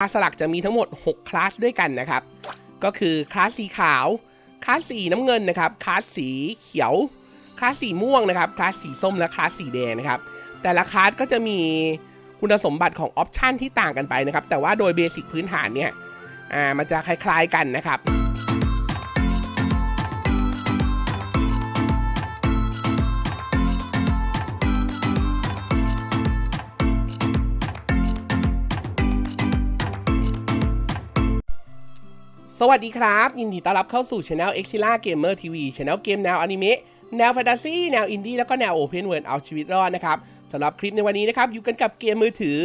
คลาสสลักจะมีทั้งหมด 6 คลาสด้วยกันนะครับ ก็คือคลาสสีขาว คลาสสีน้ำเงินนะครับ คลาสสีเขียว คลาสสีม่วงนะครับ คลาสสีส้มและคลาสสีแดงนะครับ แต่ละคลาสก็จะมีคุณสมบัติของออปชันที่ต่างกันไปนะครับ แต่ว่าโดยเบสิกพื้นฐานเนี่ย อ่า มันจะคล้ายๆกันนะครับ สวัสดีครับ ยินดีต้อนรับเข้าสู่ช anel Exila Gamer TV ช anel เกมแนวอนิเมะแนวแฟนตาซีแนวอินดี้แล้วก็แนวโอเพนเวิร์เอาชีวิตรอดนะครับสำหรับคลิปในวันนี้นะครับ อยู่กันกับเกมมือถือ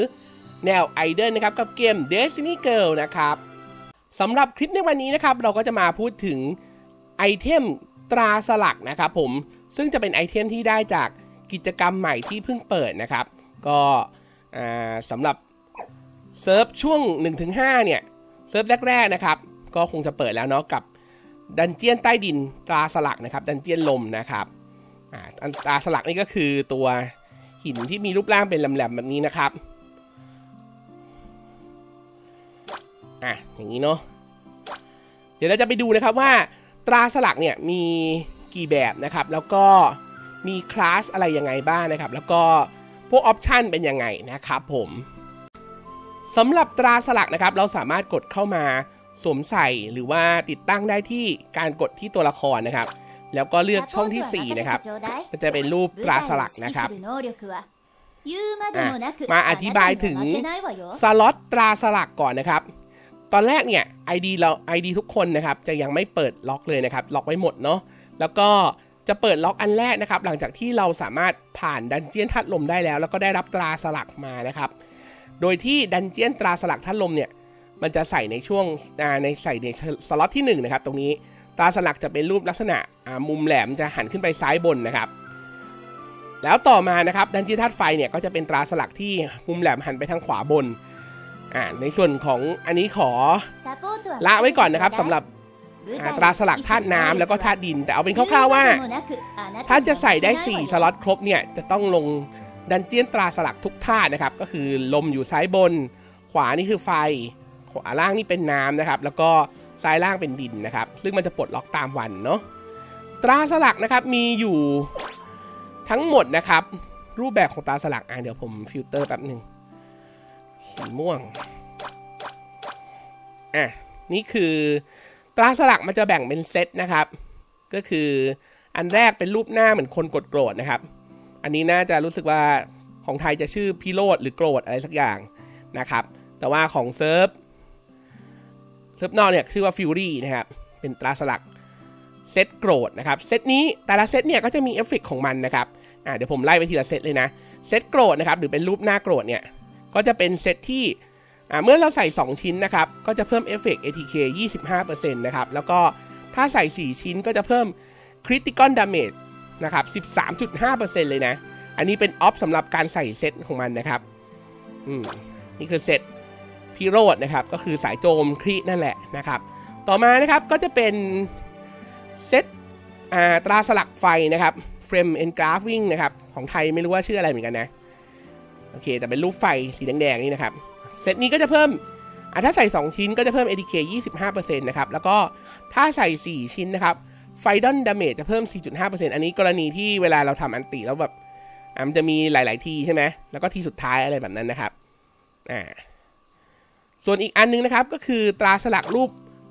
แนวไอเดนนะครับ กับเกม Destiny Girl นะครับสำหรับคลิปในวันนี้นะครับ เราก็จะมาพูดถึงไอเทมตราสลักนะครับผมซึ่งจะเป็นไอเทมที่ได้จากกิจกรรมใหม่ที่เพิ่งเปิดนะครับ ก็สำหรับเซิร์ฟช่วง 1-5เนี่ยเซิร์ฟแรกๆนะครับ ก็คงจะเปิดแล้วเนาะกับดันเจียนใต้ดินตราสลักนะครับ ดันเจียนลมนะครับอ่าตราสลักนี่ก็คือตัวหินที่มีรูปร่างเป็นแหลมๆแบบนี้นะครับอะอย่างนี้เนาะเดี๋ยวเราจะไปดูนะครับว่าตราสลักเนี่ยมีกี่แบบนะครับ แล้วก็มีคลาสอะไรยังไงบ้างนะครับ แล้วก็พวกออปชันเป็นยังไงนะครับผม สำหรับตราสลักนะครับ เราสามารถกดเข้ามาสวมใส่หรือว่าติดตั้งได้ที่การกดที่ตัวละครนะครับ แล้วก็เลือกช่องที่ 4 นะครับก็จะเป็นรูปตราสลักนะครับมาอธิบายถึงสล็อตตราสลักก่อนนะครับ ตอนแรกเนี่ย ID เรา ID ทุกคนนะครับ จะยังไม่เปิดล็อกเลยนะครับ ล็อกไว้หมดเนาะแล้วก็จะเปิดล็อกอันแรกนะครับ หลังจากที่เราสามารถผ่านดันเจียนทัดลมได้แล้ว แล้วก็ได้รับตราสลักมานะครับ โดยที่ดันเจียนตราสลักทัดลมเนี่ยมันจะใส่ในช่วงในใส่ในสล็อตที่1นะครับตรงนี้ตราสลักจะเป็นรูปลักษณะมุมแหลมจะหันขึ้นไปซ้ายบนนะครับ แล้วต่อมานะครับดันเจียนธาตุไฟเนี่ยก็จะเป็นตราสลักที่มุมแหลมหันไปทางขวาบนอ่าในส่วนของอันนี้ขอละไว้ก่อนนะครับสำหรับตราสลักธาตุน้ำแล้วก็ธาตุดิน แต่เอาเป็นคร่าวๆว่า ถ้าจะใส่ได้ 4 สล็อตครบเนี่ยจะต้องลง ดันเจียนตราสลักทุกธาตุนะครับ ก็คือลมอยู่ซ้ายบน ขวานี่คือไฟ ขวาล่างนี่เป็นน้ำนะครับ แล้วก็ซ้ายล่างเป็นดินนะครับ ซึ่งมันจะปลดล็อกตามวันเนาะตราสลักนะครับมีอยู่ทั้งหมดนะครับ รูปแบบของตราสลักอะเดี๋ยวผมฟิลเตอร์แป๊บหนึ่งสีม่วงอะนี่คือตราสลักมันจะแบ่งเป็นเซตนะครับ ก็คืออันแรกเป็นรูปหน้าเหมือนคนกดโกรธนะครับ อันนี้น่าจะรู้สึกว่าของไทยจะชื่อพิโรธหรือโกรธอะไรสักอย่างนะครับ แต่ว่าของเซิร์ฟเซิร์ฟนอกเนี่ยชื่อว่าฟิวรี่นะครับ เป็นตราสลักเซตโกรธนะครับ เซตนี้แต่ละเซตเนี่ยก็จะมีเอฟเฟกของมันนะครับอ่าเดี๋ยวผมไล่ไปทีละเซตเลยนะ เซตโกรธนะครับหรือเป็นรูปหน้าโกรธเนี่ย ก็จะเป็นเซตที่อ่าเมื่อเราใส่ 2 ชิ้นนะครับ ก็จะเพิ่มเอฟเฟก ATK 25%นะครับ แล้วก็ถ้าใส่ 4 ชิ้นก็จะเพิ่ม Critical Damage นะครับ 13.5%เลยนะ อันนี้เป็นออฟสำหรับการใส่เซตของมันนะครับ อืม นี่คือเซตพิโรธนะครับ ก็คือสายโจมครีนั่นแหละนะครับ ต่อมานะครับก็จะเป็นเซตตราสลักไฟนะครับ Frame Engraving นะครับ ของไทยไม่รู้ว่าชื่ออะไรเหมือนกันนะ โอเค แต่เป็นรูปไฟสีแดงๆนี่นะครับ เซตนี้ก็จะเพิ่มถ้าใส่ 2 ชิ้นก็จะเพิ่ม ADK 25%นะครับ แล้วก็ถ้าใส่ 4 ชิ้นนะครับ ไฟดอนดาเมจจะเพิ่ม 4.5%อันนี้กรณีที่เวลาเราทำอันติแล้วแบบมันจะมีหลาย ๆ ทีใช่ไหม แล้วก็ทีสุดท้ายอะไรแบบนั้นนะครับ อ่า ส่วนอีกอันนึงนะครับก็คือตราสลักรูป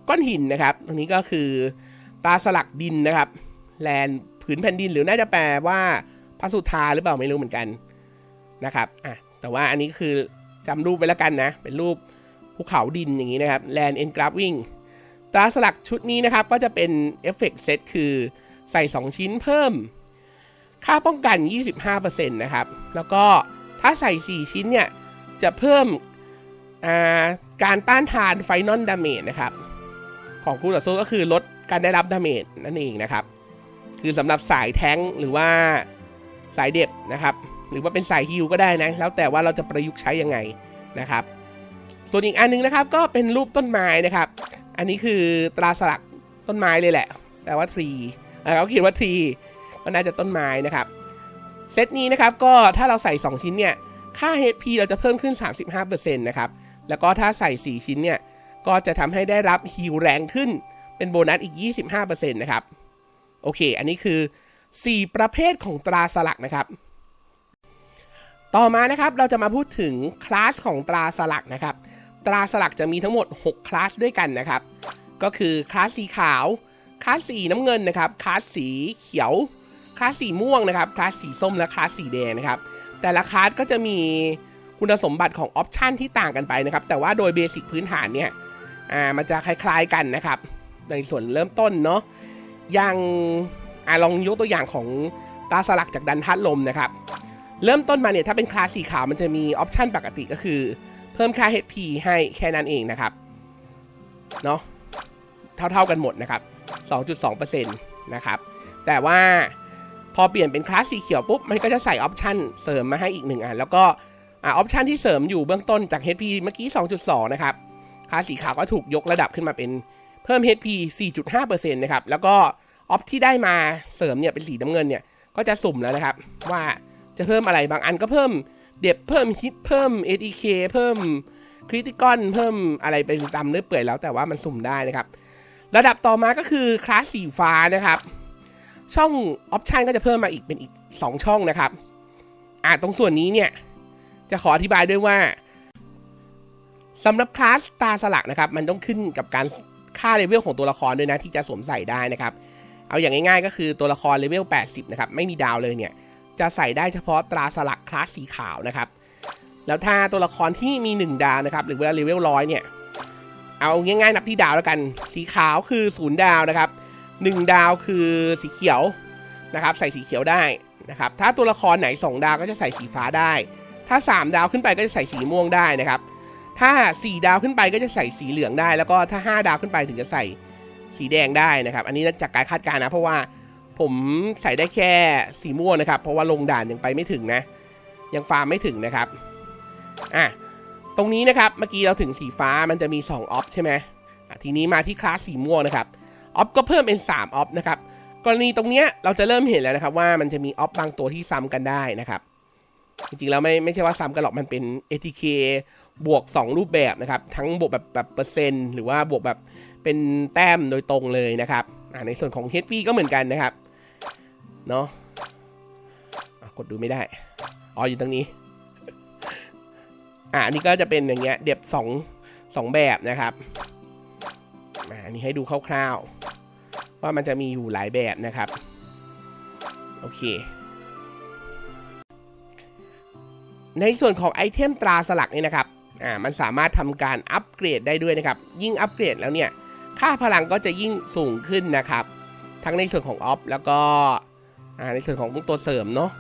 ก้อนหินนะครับ ตรงนี้ก็คือตราสลักดินนะครับ แลนผืนแผ่นดินหรือน่าจะแปลว่าพระสุธาหรือเปล่าไม่รู้เหมือนกันนะครับ อะ แต่ว่าอันนี้คือจำรูปไว้แล้วกันนะ เป็นรูปภูเขาดินอย่างนี้นะครับ แลนเอ็นกราฟวิ่ง ตราสลักชุดนี้นะครับก็จะเป็นเอฟเฟกต์เซตคือใส่ 2 ชิ้นเพิ่ม ค่าป้องกัน 25%นะครับ แล้วก็ถ้าใส่ 4 ชิ้นเนี่ย จะเพิ่มการต้านทานไฟนอลดาเมจนะครับ ของคู่ต่อสู้ก็คือลดการได้รับดาเมจนั่นเองนะครับ คือสำหรับสายแท้งหรือว่าสายเด็บนะครับ หรือว่าเป็นสายฮิลก็ได้นะ แล้วแต่ว่าเราจะประยุกต์ใช้ยังไงนะครับ ส่วนอีกอันนึงนะครับก็เป็นรูปต้นไม้นะครับ อันนี้คือตราสลักต้นไม้เลยแหละแต่ว่าทรีเขาเขียนว่าทรีก็น่าจะต้นไม้นะครับ เซตนี้นะครับก็ถ้าเราใส่ 2 ชิ้นเนี่ย ค่า HP เราจะเพิ่มขึ้น 35%นะครับ แล้วก็ถ้าใส่ 4 ชิ้นเนี่ย ก็จะทำให้ได้รับฮิลแรงขึ้น เป็นโบนัสอีก 25%นะครับ โอเค อันนี้คือ 4 ประเภทของตราสลักนะครับ ต่อมานะครับเราจะมาพูดถึงคลาสของตราสลักนะครับ ตราสลักจะมีทั้งหมด 6 คลาสด้วยกันนะครับ ก็คือคลาสสีขาว คลาสสีน้ำเงินนะครับ คลาสสีเขียว คลาสสีม่วงนะครับ คลาสสีส้มและคลาสสีแดงนะครับ แต่ละคลาสก็จะมีคุณสมบัติของออปชันที่ต่างกันไปนะครับ แต่ว่าโดยเบสิกพื้นฐานเนี่ย อ่า มันจะคล้ายๆกันนะครับ ในส่วนเริ่มต้นเนาะ อย่างอ่าลองยกตัวอย่างของตาสลักจากดันทัดลมนะครับ เริ่มต้นมาเนี่ยถ้าเป็นคลาสสีขาวมันจะมีออปชันปกติก็คือ เพิ่มค่า HP ให้แค่นั้นเองนะครับ เนาะเท่าๆกันหมดนะครับ 2.2%นะครับ แต่ว่าพอเปลี่ยนเป็นคลาสสีเขียวปุ๊บ มันก็จะใส่ออปชันเสริมมาให้อีกหนึ่งอัน แล้วก็อออปชันที่เสริมอยู่เบื้องต้นจาก HP เมื่อกี้ 2.2 นะครับ คลาสสีขาวก็ถูกยกระดับขึ้นมาเป็นเพิ่ม HP 4.5%นะครับ แล้วก็ออปที่ได้มาเสริมเนี่ยเป็นสีน้ำเงินเนี่ย ก็จะสุ่มแล้วนะครับ ว่าจะเพิ่มอะไรบางอันก็เพิ่ม เด็บเพิ่มฮิตเพิ่ม ATK เพิ่มคริติคอนเพิ่มอะไรไปตามเนื้อเปื่อยแล้วแต่ว่ามันสุ่มได้นะครับ ระดับต่อมาก็คือคลาสสีฟ้านะครับ ช่องออปชันก็จะเพิ่มมาอีกเป็นอีก 2 ช่องนะครับ อ่าตรงส่วนนี้เนี่ย จะขออธิบายด้วยว่าสำหรับคลาสตาสลักนะครับ มันต้องขึ้นกับการค่าเลเวลของตัวละครด้วยนะที่จะสวมใส่ได้นะครับ เอาอย่างง่ายๆ ก็คือตัวละครเลเวล 80 นะครับ ไม่มีดาวเลยเนี่ย จะใส่ได้เฉพาะตราสลักคลาสสีขาวนะครับ แล้วถ้าตัวละครที่มี 1 ดาวนะครับ หรือว่าเลเวลร้อยเนี่ย เอาง่ายๆ นับที่ดาวแล้วกัน สีขาวคือศูนย์ดาวนะครับ 1 ดาวคือสีเขียวนะครับ ใส่สีเขียวได้นะครับ ถ้าตัวละครไหน 2 ดาวก็จะใส่สีฟ้าได้ ถ้า 3 ดาวขึ้นไปก็จะใส่สีม่วงได้นะครับ ถ้า 4 ดาวขึ้นไปก็จะใส่สีเหลืองได้ แล้วก็ถ้า 5 ดาวขึ้นไปถึงจะใส่สีแดงได้นะครับ อันนี้จากการคาดการณ์นะเพราะว่า ผมใส่ได้แค่สีม่วงนะครับ เพราะว่าลงด่านยังไปไม่ถึงนะ ยังฟาร์มไม่ถึงนะครับอะตรงนี้นะครับเมื่อกี้เราถึงสีฟ้ามันจะมี2ออฟใช่ไหมอะทีนี้มาที่คลาสสีม่วงนะครับออฟก็เพิ่มเป็น3ออฟนะครับกรณีตรงเนี้ยเราจะเริ่มเห็นแล้วนะครับว่ามันจะมีออฟบางตัวที่ซ้ำกันได้นะครับ จริงๆแล้วไม่ไม่ใช่ว่าซ้ำกันหรอกมันเป็น ATK บวก 2 รูปแบบนะครับ ทั้งบวกแบบแบบเปอร์เซ็นต์หรือว่าบวกแบบเป็นแต้มโดยตรงเลยนะครับอ่าในส่วนของ HP ก็เหมือนกันนะครับ เนาะกดดูไม่ได้ อ๋ออยู่ตรงนี้ อ่าอันนี้ก็จะเป็นอย่างเงี้ย เด็บสองสองแบบนะครับอ่าอันนี้ให้ดูคร่าวๆ ว่ามันจะมีอยู่หลายแบบนะครับ โอเค ในส่วนของไอเทมตราสลักนี่นะครับ อ่า มันสามารถทำการอัปเกรดได้ด้วยนะครับ ยิ่งอัปเกรดแล้วเนี่ย ค่าพลังก็จะยิ่งสูงขึ้นนะครับ ทั้งในส่วนของออฟแล้วก็ ในส่วนของตัวเสริมเนาะ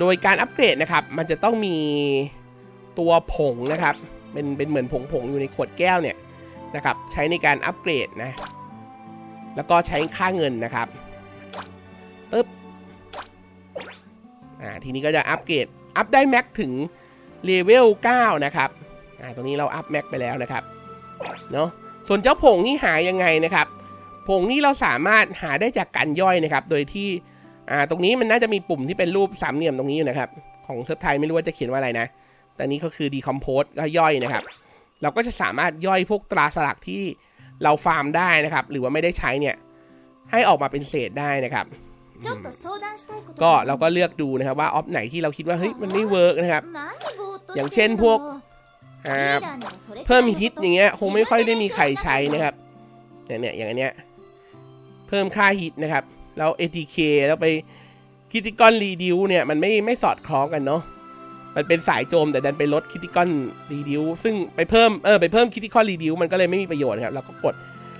โดยการอัปเกรดนะครับ มันจะต้องมีตัวผงนะครับ เป็นเป็นเหมือนผงผงๆอยู่ในขวดแก้วเนี่ยนะครับ ใช้ในการอัปเกรดนะ แล้วก็ใช้ค่าเงินนะครับปึ๊บอ่าทีนี้ก็จะอัปเกรดอัพได้แม็กถึงเลเวล9นะครับอ่าตรงนี้เราอัพแม็กไปแล้วนะครับเนาะส่วนเจ้าผงนี่หายยังไงนะครับ ผงนี้เราสามารถหาได้จากการย่อยนะครับ โดยที่ตรงนี้มันน่าจะมีปุ่มที่เป็นรูปสามเหลี่ยมตรงนี้อยู่นะครับ ของเซิร์ฟไทยไม่รู้ว่าจะเขียนว่าอะไรนะแต่นี้ก็คือดีคอมโพสก็ย่อยนะครับ เราก็จะสามารถย่อยพวกตราสลักที่เราฟาร์มได้นะครับ หรือว่าไม่ได้ใช้เนี่ยให้ออกมาเป็นเศษได้นะครับ ก็เราก็เลือกดูนะครับว่าออฟไหนที่เราคิดว่าเฮ้ยมันไม่เวิร์กนะครับ อย่างเช่นพวกเพิ่มฮิตอย่างเงี้ยคงไม่ค่อยได้มีใครใช้นะครับเนี่ยเนี่ยอย่างเงี้ย พิ่มค่าฮิตนะครับ แล้ว ATK แล้วไปคิติกอนรีดิวเนี่ยมันไม่ไม่สอดคล้องกันเนาะมันเป็นสายโจมแต่ดันไปลดคิติคอนรีดิวซึ่งไปเพิ่มเออไปเพิ่มคิติคอนรีดิวมันก็เลยไม่มีประโยชน์ครับเราก็กด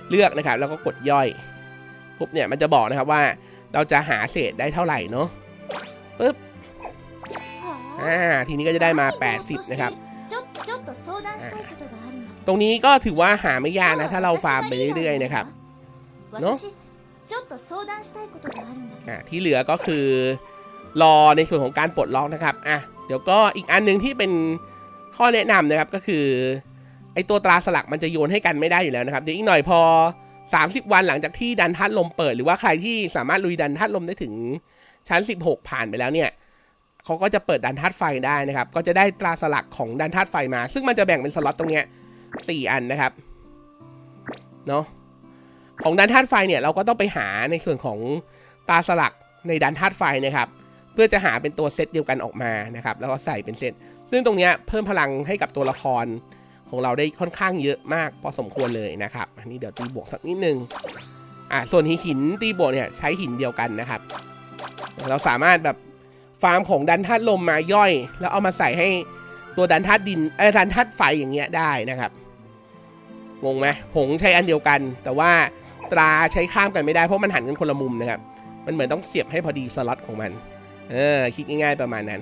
เลือกนะครับแล้วก็กดย่อยปุ๊บเนี่ยมันจะบอกนะครับว่าเราจะหาเศษได้เท่าไหร่เนาะปุ๊บอ่าทีนี้ก็จะได้มา 80 นะครับ ตรงนี้ก็ถือว่าหาไม่ยากนะถ้าเราฟาร์มไปเรื่อยๆนะครับเนาะ ちょっと相談したいことがあるんだけど อ่ะที่เหลือก็คือรอในส่วนของการปลดล็อกนะครับอ่ะเดี๋ยวก็อีกอันหนึ่งที่เป็นข้อแนะนำนะครับก็คือไอตัวตราสลักมันจะโยนให้กันไม่ได้อยู่แล้วนะครับเดี๋ยวอีกหน่อยพอ 30 วันหลังจากที่ดันทัดลมเปิด หรือว่าใครที่สามารถลุยดันทัดลมได้ถึงชั้น 16 ผ่านไปแล้วเนี่ย เขาก็จะเปิดดันธาตุไฟได้นะครับ ก็จะได้ตราสลักของดันธาตุไฟมา ซึ่งมันจะแบ่งเป็นสล็อตตรงเนี้ยสี่อันนะครับเนาะ ของดันธาตุไฟเนี่ยเราก็ต้องไปหาในส่วนของตาสลักในดันธาตุไฟนะครับ เพื่อจะหาเป็นตัวเซตเดียวกันออกมานะครับ แล้วก็ใส่เป็นเซตซึ่งตรงนี้เพิ่มพลังให้กับตัวละครของเราได้ค่อนข้างเยอะมากพอสมควรเลยนะครับ อันนี้เดี๋ยวตีบวกสักนิดนึงอ่าส่วนหินตีบวกเนี่ยใช้หินเดียวกันนะครับ เราสามารถแบบฟาร์มของดันธาตุลมมาย่อย แล้วเอามาใส่ให้ตัวดันธาตุดินเออดันธาตุไฟอย่างเงี้ยได้นะครับงงไหมผงใช้อันเดียวกัน แต่ว่า ตราใช้ข้ามกันไม่ได้เพราะมันหันกันคนละมุมนะครับ มันเหมือนต้องเสียบให้พอดีสล็อตของมัน เออคิดง่ายๆประมาณนั้น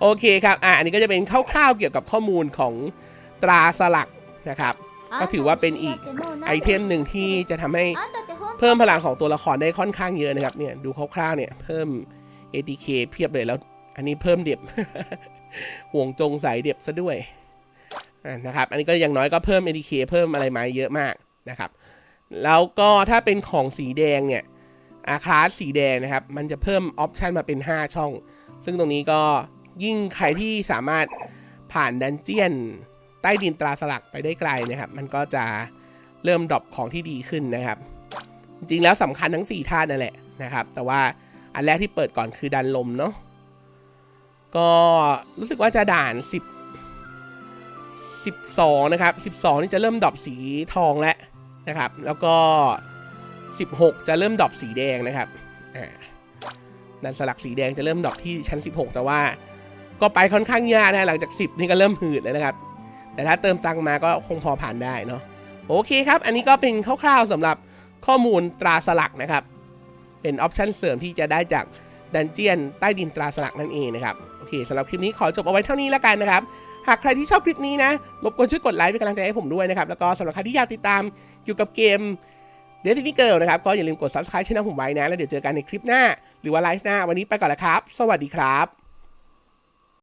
โอเคครับ อะอันนี้ก็จะเป็นคร่าวๆเกี่ยวกับข้อมูลของตราสลักนะครับ ก็ถือว่าเป็นอีกไอเทมหนึ่งที่จะทำให้เพิ่มพลังของตัวละครได้ค่อนข้างเยอะนะครับ เนี่ยดูคร่าวๆเนี่ยเพิ่ม ATK เพียบเลยแล้ว อันนี้เพิ่มเด็บห่วงจงสายเด็บซะด้วยนะครับ อันนี้ก็อย่างน้อยก็เพิ่ม ATK เพิ่มอะไรมาเยอะมาก นะครับ แล้วก็ถ้าเป็นของสีแดงเนี่ยอาคลาสสีแดงนะครับ มันจะเพิ่มออปชันมาเป็น 5 ช่อง ซึ่งตรงนี้ก็ยิ่งใครที่สามารถผ่านดันเจียนใต้ดินตราสลักไปได้ไกลนะครับ มันก็จะเริ่มดรอปของที่ดีขึ้นนะครับ จริงแล้วสำคัญทั้ง4ธาตุนั่นแหละนะครับ แต่ว่าอันแรกที่เปิดก่อนคือดันลมเนาะ ก็รู้สึกว่าจะด่าน 10 12 นะครับ 12 นี่จะเริ่มดรอปสีทองแล้ว นะครับ แล้วก็ 16 จะเริ่มดอปสีแดงนะครับอ่าดันสลักสีแดงจะเริ่มดอปที่ชั้น 16 แต่ว่า ก็ไปค่อนข้างยากนะหลังจาก 10 นี่ก็เริ่มหืดแล้วนะครับ แต่ถ้าเติมตังมาก็คงพอผ่านได้เนาะโอเคครับ อันนี้ก็เป็นคร่าวๆสำหรับข้อมูลตราสลักนะครับ เป็นออปชันเสริมที่จะได้จากดันเจียนใต้ดินตราสลักนั่นเองนะครับ โอเคสำหรับคลิปนี้ขอจบเอาไว้เท่านี้แล้วกันนะครับ หากใครที่ชอบคลิปนี้นะรบกวนช่วยกดไลค์เป็นกำลังใจให้ผมด้วยนะครับ แล้วก็สำหรับใครที่อยากติดตามเกี่ยวกับเกม Destiny Girl นะครับ ก็อย่าลืมกด subscribe ช่องผมไว้นะ แล้วเดี๋ยวเจอกันในคลิปหน้า หรือว่าไลฟ์หน้าวันนี้ไปก่อนละครับ สวัสดีครับ